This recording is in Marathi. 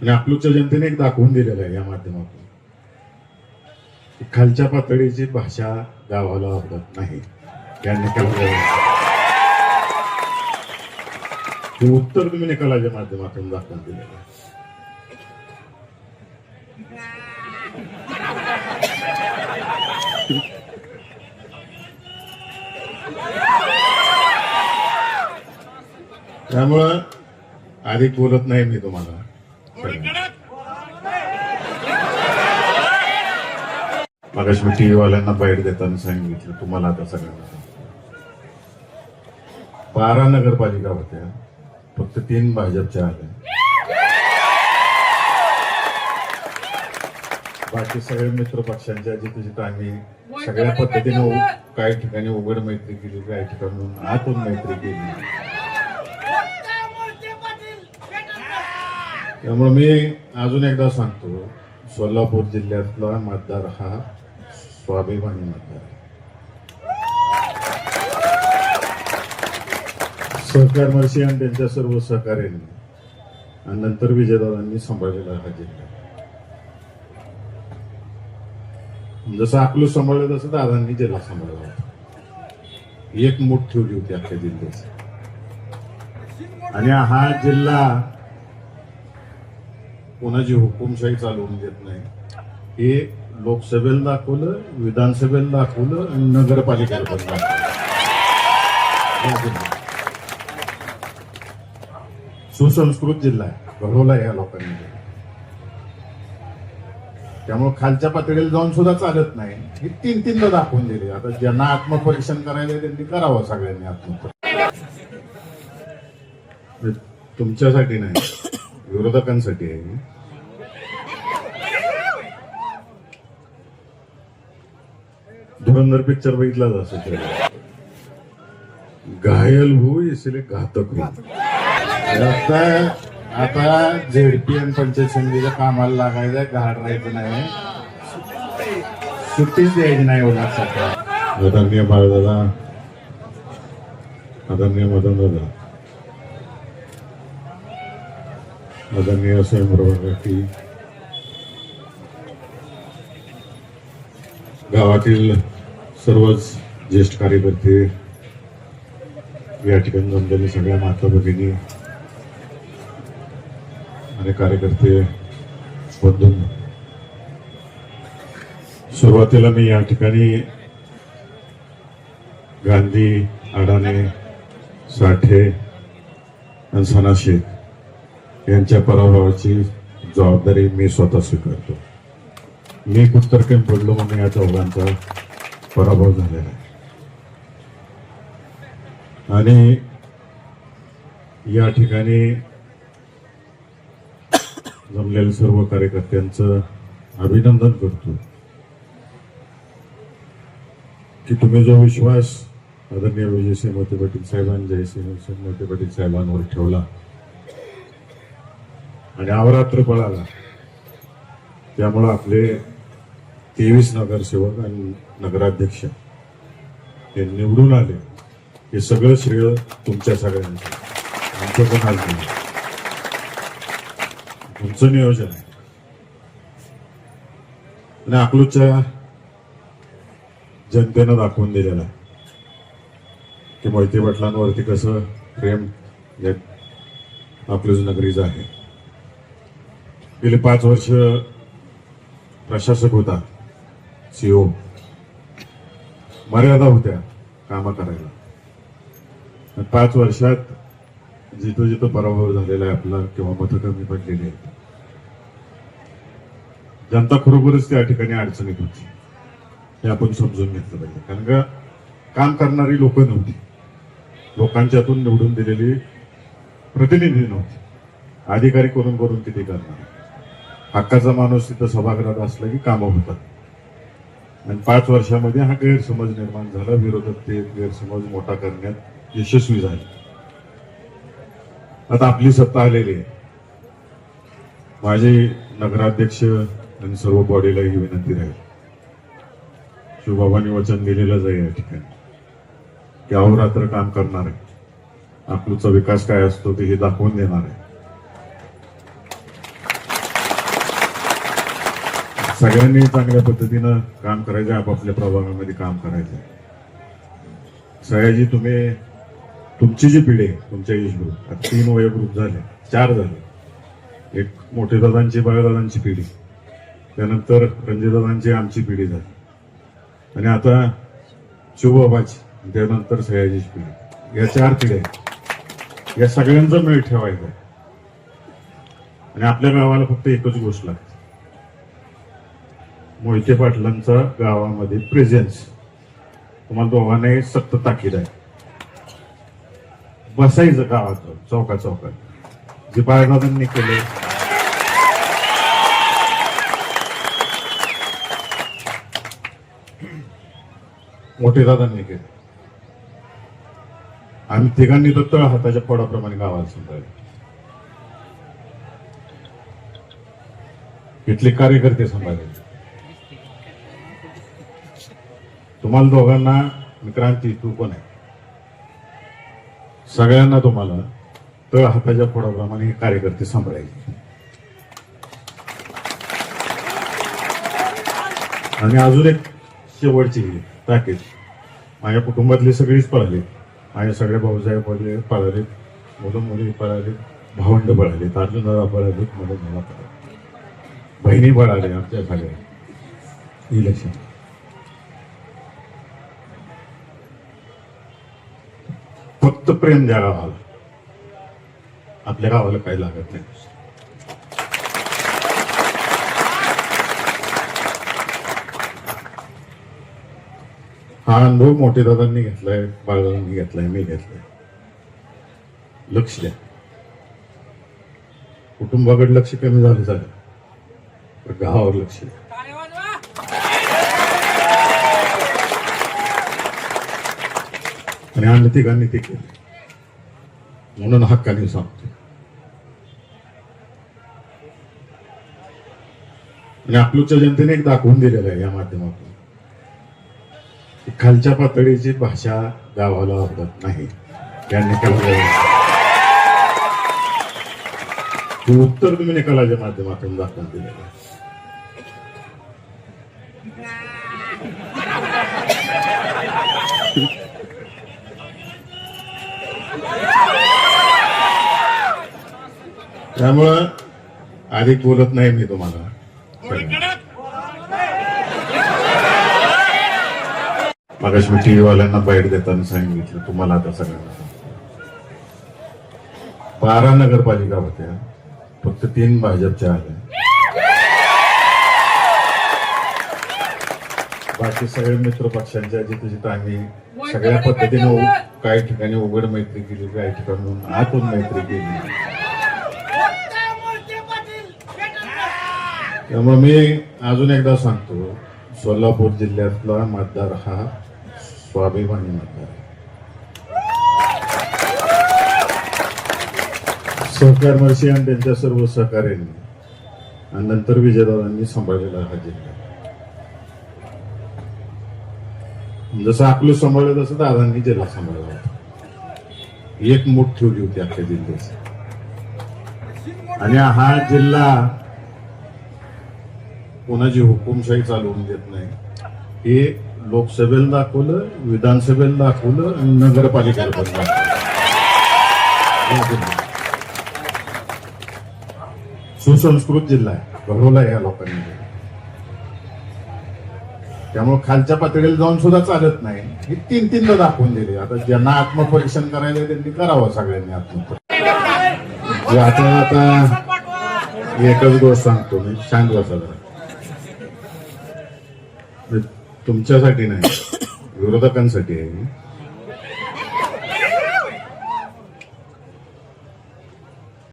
आणि आपलूच्या जनतेने एक दाखवून दिलेलं आहे या माध्यमातून. खालच्या पातळीची भाषा गावाला आवडत नाही. या निकालाच्या उत्तर तुम्ही निकालाच्या माध्यमातून दाखवून दिलेलं आहे. त्यामुळं अधिक बोलत नाही मी तुम्हाला. मगाशी मी टीव्ही वाल्यांना बाईट देताना सांगितलं तुम्हाला आता सगळ्यांना बारा नगरपालिका होत्या फक्त तीन भाजपच्या आल्या. बाकी सगळे मित्र पक्षांच्या जिथे जिथं आम्ही सगळ्या पद्धतीने काही ठिकाणी उघड मैत्री केली काही ठिकाणी आतून मैत्री केली. त्यामुळे मी अजून एकदा सांगतो सोलापूर जिल्ह्यातला मतदार हा स्वाभिमानी मतदार सहकार मर्शी आणि त्यांच्या सर्व सहकार्याने आणि नंतर विजयदादांनी सांभाळलेला हा जिल्हा जसं आपलं सांभाळलं तसं दादांनी जिल्हा सांभाळला. होता एक मोठ ठेवली होती अख्ख्या जिल्ह्याची. आणि हा जिल्हा कोणाची हुकुमशाही चालवून देत नाही हे लोकसभेला दाखवलं विधानसभेला दाखवलं आणि नगरपालिकेला पण दाखवलं सुसंस्कृत जिल्हा आहे घडवला या लोकांनी. त्यामुळे खालच्या पातळीला जाऊन सुद्धा चालत नाही. हे तीन तीनदा दाखवून दिले. आता ज्यांना आत्मपरीक्षण करायला त्यांनी करावं सगळ्यांनी आत्मपरीक्षण. तुमच्यासाठी नाही विरोधकांसाठी आहे धुरंधर पिक्चर बघितलाच असेल घायल हो इसलिए घातक हो आता आता झेडपी आणि पंचायत समितीच्या कामाला लागायचं घाट राहायचं नाही सुट्टीच द्यायची नाही एवढं सध्या ठेवा. आदरणीय बाळदादा आदरणीय मदन दादा आदरणीय स्वयंप्रभा की गावातील सर्वच ज्येष्ठ कार्यकर्ते या ठिकाणी जमलेले सगळ्या माता भगिनी आणि कार्यकर्ते बंधून सुरुवातीला मी या ठिकाणी गांधी अडाणे साठे आणि सना शेख यांच्या पराभवाची जबाबदारी मी स्वतः स्वीकारतो. मी कुठतर्फे पडलो म्हणून या चौघांचा पराभव झालेला आहे. आणि या ठिकाणी जमलेल्या सर्व कार्यकर्त्यांचं अभिनंदन करतो की तुम्ही जो विश्वास आदरणीय विजयसिंह मोते पाटील साहेबांनी जयसिंह मोते पाटील साहेबांवर ठेवला आणि अवरात्र पळाला त्यामुळं आपले तेवीस नगरसेवक आणि नगराध्यक्ष हे निवडून आले. हे सगळं श्रेय तुमच्या सगळ्यांचं. आमचं पण आज तुमचं नियोजन आहे. आणि अकलूजच्या जनतेनं दाखवून दिलेलं आहे. की मोहिते पाटलांवरती कसं प्रेम अकलूज नगरीचं आहे. गेले पाच वर्ष प्रशासक होता सीओ. मर्यादा होत्या कामं करायला. पाच वर्षात जिथं जिथं पराभव झालेला आहे आपला किंवा मतं मी पडलेली आहेत. जनता खरोखरच त्या ठिकाणी अडचणीत होती. हे आपण समजून घेतलं पाहिजे. कारण का काम करणारी लोक नव्हती. लोकांच्यातून निवडून दिलेली प्रतिनिधी नव्हती. अधिकारी करून करून किती करणार? हक्काचा माणूस तिथं सभागृहात असला की कामं होतात. आणि पाच वर्षामध्ये हा गैरसमज निर्माण झाला. विरोधक ते गैरसमज मोठा करण्यात यशस्वी झाले. आता आपली सत्ता आलेली आहे. माझे नगराध्यक्ष आणि सर्व बॉडीला ही विनंती राहील. शिवबाबांनी वचन दिलेलंच आहे या ठिकाणी. की अहोरात्र काम करणार आहे. आपलूचा विकास काय असतो ते हे दाखवून देणार आहे. सगळ्यांनी चांगल्या पद्धतीनं काम करायचं आपापल्या प्रभागामध्ये काम करायचं. सयाजी तुम्ही तुमची जी पिढी आहे तुमच्या एज ग्रुप आता तीन वयग्रुप झाले चार झाले. एक मोठे दादांची बाळदादांची पिढी. त्यानंतर रणजीदादांची आमची पिढी झाली. आणि आता शिवबाबाची त्यानंतर सयाजीची पिढी. या चार पिढ्या या सगळ्यांचा मेळ ठेवायचा आहे. आणि आपल्या गावाला फक्त एकच गोष्ट लागते. मोहिते पाटलांचा गावामध्ये प्रेझेन्स तुम्हाला दोघांनाही सक्त ताकीद आहे. बसायचं गावात चौका चौकात जे बाळदादांनी केले. मोठे दादांनी केले. आम्ही तिघांनी तर तळ हाताच्या पोडाप्रमाणे गावाला सांभाळले. इथले कार्यकर्ते सांभाळले. तुम्हाला दोघांना क्रांती तू पण आहे. सगळ्यांना तुम्हाला तळ हाताच्या फोडाप्रमाणे हे कार्यकर्ते सांभाळायचे. आणि अजून एक शेवटची ही ताकीद माझ्या कुटुंबातली सगळीच पळाली माझ्या सगळ्या भाऊसाहेब पळले पळाले मुलं मुली पळाले भावंड पळाले अर्जुन दादा पळाले मुलं मला पळाले बहिणी पळाले आमच्या झाल्या. ही लक्षात फक्त प्रेम द्या गावाला. आपल्या गावाला काही लागत नाही. हा अनुभव मोठे दादांनी घेतलाय बाळदादांनी घेतलाय मी घेतलाय. लक्ष द्या. कुटुंबाकडे लक्ष कमी झालं झालं. पण गावावर लक्ष द्या. आणि आम्ही तिघांनी ते केले. म्हणून हक्काने सांगतो आणि आपलूच्या जनतेने एक दाखवून दिलेलं आहे या माध्यमातून. खालच्या पातळीची भाषा गावाला आवडत नाही. या निकालाला उत्तर तुम्ही निकालाच्या माध्यमातून दाखवून दिलेलं आहे. त्यामुळं अधिक बोलत नाही मी तुम्हाला. मगाशी मी टीव्ही वाल्यांना बाईट देताना सांगितलं तुम्हाला आता सगळ्यांना. बारा नगरपालिका होत्या फक्त तीन भाजपच्या आल्या. बाकी सगळे मित्र पक्षांच्या जिथे जिथे आम्ही सगळ्या पद्धतीने काही ठिकाणी उघड मैत्री केली काही ठिकाणी आतून मैत्री केली. त्यामुळे मी अजून एकदा सांगतो सोलापूर जिल्ह्यातला मतदार हा स्वाभिमानी मतदार आहे. सहकार मर्शी आणि त्यांच्या सर्व सहकार्यांनी आणि नंतर विजयदादांनी सांभाळलेला हा जिल्हा. जसं आपलं सांभाळलं तसं दादांनी जिल्हा सांभाळला. होता एक मूठ ठेवली होती आपल्या जिल्ह्याची. आणि हा जिल्हा कोणाची हुकुमशाही चालवून देत नाही. हे लोकसभेला दाखवलं विधानसभेला दाखवलं आणि नगरपालिकेला पण दाखवलं. सुसंस्कृत जिल्हा आहे भरवला या लोकांनी त्यामुळे खालच्या पातळीला जाऊन सुद्धा चालत नाही. हे तीन तीनदा दाखवून दिले. आता ज्यांना आत्मपरीक्षण करायला त्यांनी करावं सगळ्यांनी आत्मपरीक्षण. आता आता एकच गोष्ट सांगतो मी शांत बसा तुमच्यासाठी नाही विरोधकांसाठी आहे